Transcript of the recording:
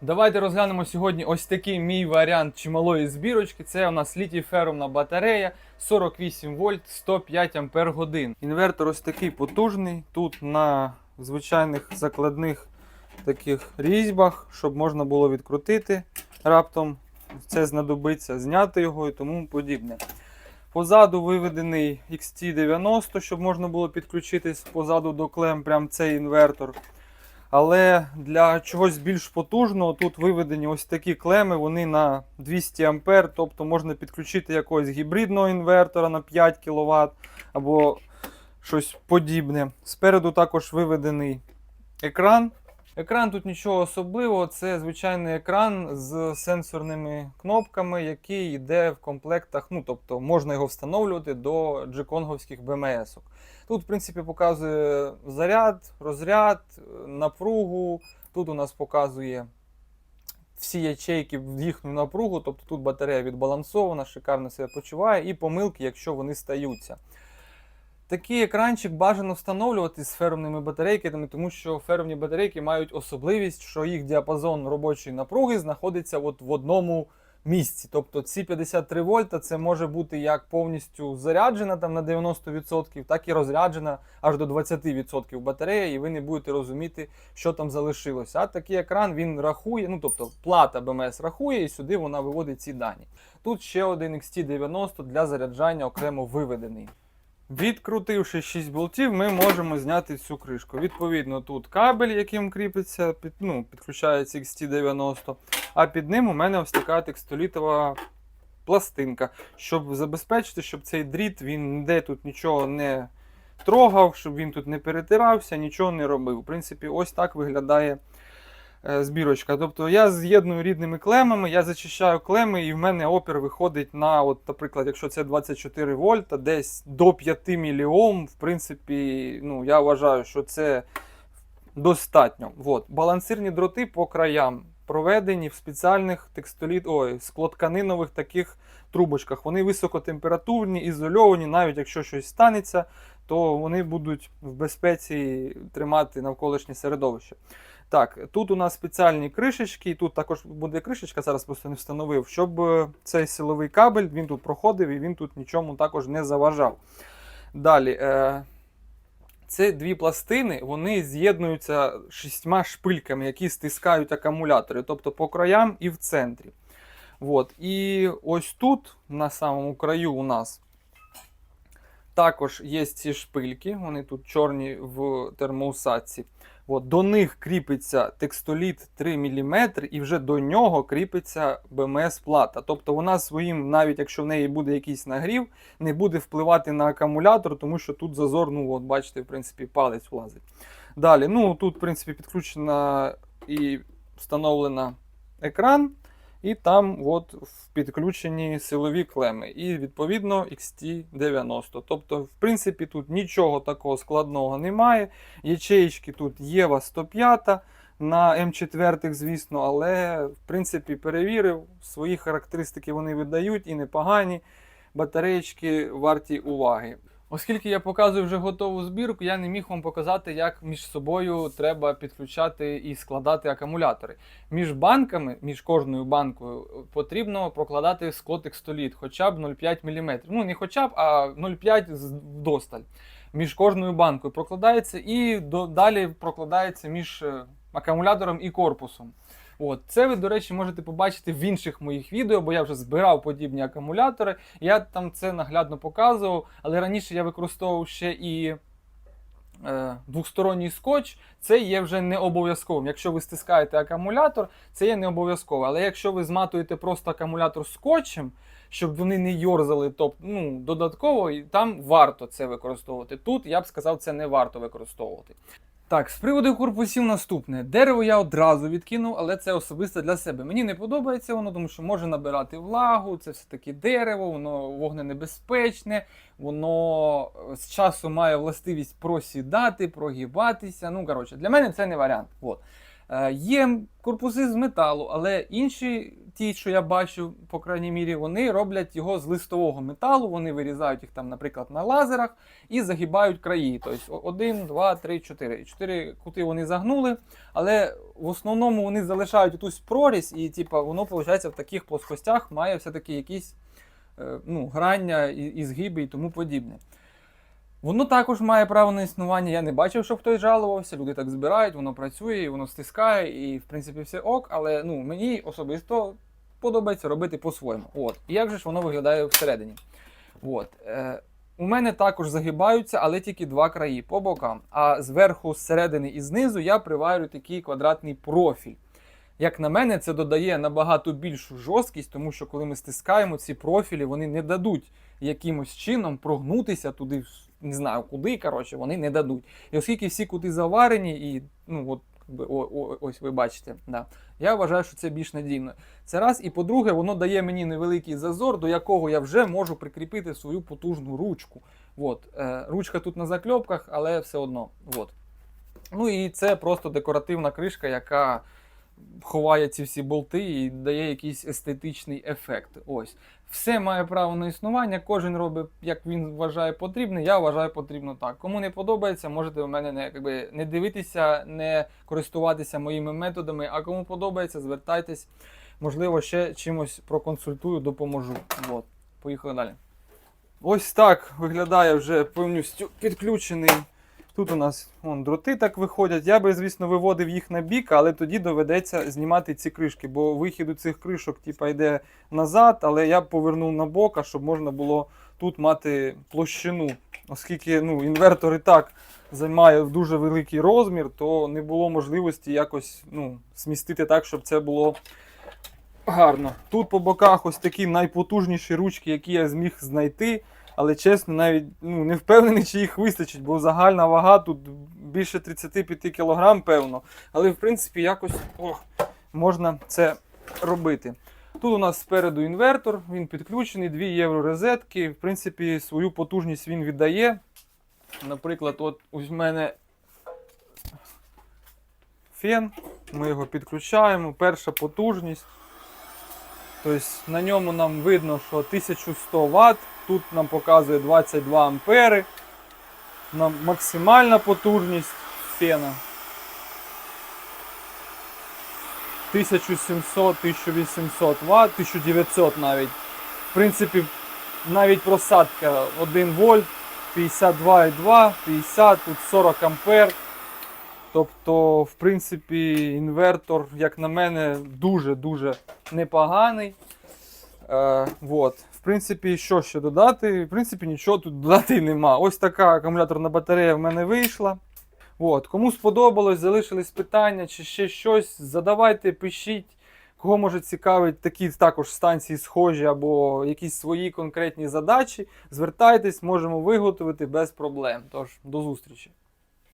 Давайте розглянемо сьогодні ось такий мій варіант чималої збірочки. Це у нас літій ферумна батарея 48 вольт 105 ампер годин. Інвертор ось такий потужний. Тут на звичайних закладних таких різьбах, щоб можна було відкрутити раптом. Це знадобиться, зняти його і тому подібне. Позаду виведений XT90, щоб можна було підключитись позаду до клем, прям цей інвертор. Але для чогось більш потужного тут виведені ось такі клеми, вони на 200 А, тобто можна підключити якогось гібридного інвертора на 5 кВт або щось подібне. Спереду також виведений екран. Екран тут нічого особливого, це звичайний екран з сенсорними кнопками, який йде в комплектах. Ну, тобто можна його встановлювати до джеконговських БМС. Тут, в принципі, показує заряд, розряд, напругу. Тут у нас показує всі ячейки в їхню напругу, тобто тут батарея відбалансована, шикарно себе почуває, і помилки, якщо вони стаються. Такий екранчик бажано встановлювати з фермними батарейками, тому що фермні батарейки мають особливість, що їх діапазон робочої напруги знаходиться от в одному місці. Тобто ці 53 вольта це може бути як повністю заряджена там на 90%, так і розряджена аж до 20% батарея, і ви не будете розуміти, що там залишилося. А такий екран він рахує, ну тобто плата БМС рахує, і сюди вона виводить ці дані. Тут ще один XT90 для заряджання окремо виведений. Відкрутивши 6 болтів, ми можемо зняти цю кришку. Відповідно, тут кабель, яким кріпиться, під, ну, підключається XT90, а під ним у мене ось така текстолітова пластинка, щоб забезпечити, щоб цей дріт він ніде тут нічого не трогав, щоб він тут не перетирався, нічого не робив. В принципі, ось так виглядає е, збірочка. Тобто я з'єдную рідними клемами, я зачищаю клеми, і в мене опір виходить на, от, наприклад, якщо це 24 вольта, десь до 5 мільйом. В принципі, ну, я вважаю, що це достатньо. От. Балансирні дроти по краям проведені в спеціальних текстоліт, ой, склотканинових таких трубочках. Вони високотемпературні, ізольовані, навіть якщо щось станеться, то вони будуть в безпеці тримати навколишнє середовище. Так, тут у нас спеціальні кришечки, і тут також буде кришечка, зараз просто не встановив, щоб е, цей силовий кабель він тут проходив і він тут нічому також не заважав. Далі, е, це дві пластини, вони з'єднуються шістьма шпильками, які стискають акумулятори, тобто по краям і в центрі. От. І ось тут, на самому краю, у нас також є ці шпильки, вони тут чорні в термоусадці. От, до них кріпиться текстоліт 3 мм, і вже до нього кріпиться БМС-плата. Тобто вона своїм, навіть якщо в неї буде якийсь нагрів, не буде впливати на акумулятор, тому що тут зазор, ну от бачите, в принципі, палець влазить. Далі, ну тут, в принципі, підключена і встановлена екран, і там от підключені силові клеми. І відповідно XT90. Тобто, в принципі, тут нічого такого складного немає. Ячеїчки тут Єва 105 на М4, звісно, але в принципі перевірив, свої характеристики вони видають і непогані. Батареєчки варті уваги. Оскільки я показую вже готову збірку, я не міг вам показати, як між собою треба підключати і складати акумулятори. Між банками, між кожною банкою, потрібно прокладати склотекстоліт, хоча б 0,5 мм. Ну не хоча б, а 0,5 з- вдосталь. Між кожною банкою прокладається і далі прокладається між е, акумулятором і корпусом. От, це ви, до речі, можете побачити в інших моїх відео, бо я вже збирав подібні акумулятори. Я там це наглядно показував, але раніше я використовував ще і е, двосторонній скотч. Це є вже не обов'язковим. Якщо ви стискаєте акумулятор, це є не обов'язково. Але якщо ви зматуєте просто акумулятор скотчем, щоб вони не йорзали, тобто ну, додатково, там варто це використовувати. Тут я б сказав, це не варто використовувати. Так, з приводу корпусів наступне. Дерево я одразу відкинув, але це особисто для себе. Мені не подобається воно, тому що може набирати влагу, це все-таки дерево, воно вогненебезпечне, воно е, з часу має властивість просідати, прогибатися. Ну, коротше, для мене це не варіант. От. Е, Є корпуси з металу, але інші ті, що я бачу, по крайній мірі, вони роблять його з листового металу. Вони вирізають їх там, наприклад, на лазерах і загибають краї. Тобто о- один, два, три, чотири. Чотири кути вони загнули, але в основному вони залишають якусь прорізь, і типа, воно виходить в таких плоскостях має все-таки якісь е, ну, грання і, і згиби і тому подібне. Воно також має право на існування. Я не бачив, щоб хтось жалувався. Люди так збирають, воно працює, воно стискає, і в принципі все ок. Але ну, мені особисто подобається робити по-своєму. От. І як же ж воно виглядає всередині? От. Е, у мене також загибаються, але тільки два краї по бокам. А зверху, зсередини і знизу я приварю такий квадратний профіль. Як на мене, це додає набагато більшу жорсткість, тому що коли ми стискаємо ці профілі, вони не дадуть якимось чином прогнутися туди, не знаю куди, коротше, вони не дадуть. І оскільки всі кути заварені, і ну от о, о, ось ви бачите, да, я вважаю, що це більш надійно. Це раз, і по-друге, воно дає мені невеликий зазор, до якого я вже можу прикріпити свою потужну ручку. От, е, ручка тут на закльопках, але все одно. От. Ну і це просто декоративна кришка, яка ховає ці всі болти і дає якийсь естетичний ефект. Ось. Все має право на існування, кожен робить, як він вважає потрібне, я вважаю потрібно так. Кому не подобається, можете у мене не, якби, не дивитися, не користуватися моїми методами, а кому подобається, звертайтесь. Можливо, ще чимось проконсультую, допоможу. От. Поїхали далі. Ось так виглядає вже повністю підключений. Тут у нас вон, дроти так виходять. Я би, звісно, виводив їх на бік, але тоді доведеться знімати ці кришки, бо вихід у цих кришок типа, йде назад, але я б повернув на бок, а щоб можна було тут мати площину. Оскільки ну, інвертор і так займає дуже великий розмір, то не було можливості якось ну, змістити так, щоб це було гарно. Тут по боках ось такі найпотужніші ручки, які я зміг знайти. Але чесно, навіть ну, не впевнений, чи їх вистачить, бо загальна вага тут більше 35 кг, певно. Але в принципі якось о, можна це робити. Тут у нас спереду інвертор, він підключений, 2 євро розетки. В принципі, свою потужність він віддає. Наприклад, от в мене фен, ми його підключаємо, перша потужність. Тобто на ньому нам видно, що 1100 Вт, тут нам показує 22 ампери. Нам максимальна потужність фена. 1700-1800 Вт, 1900 навіть. В принципі, навіть просадка 1 вольт, 52,2, 50, тут 40 ампер. Тобто, в принципі, інвертор, як на мене, дуже-дуже непоганий. Е, вот. В принципі, що ще додати? В принципі, нічого тут додати нема. Ось така акумуляторна батарея в мене вийшла. От. Кому сподобалось, залишились питання чи ще щось, задавайте, пишіть. Кого може цікавить такі також станції схожі або якісь свої конкретні задачі, звертайтесь, можемо виготовити без проблем. Тож, до зустрічі!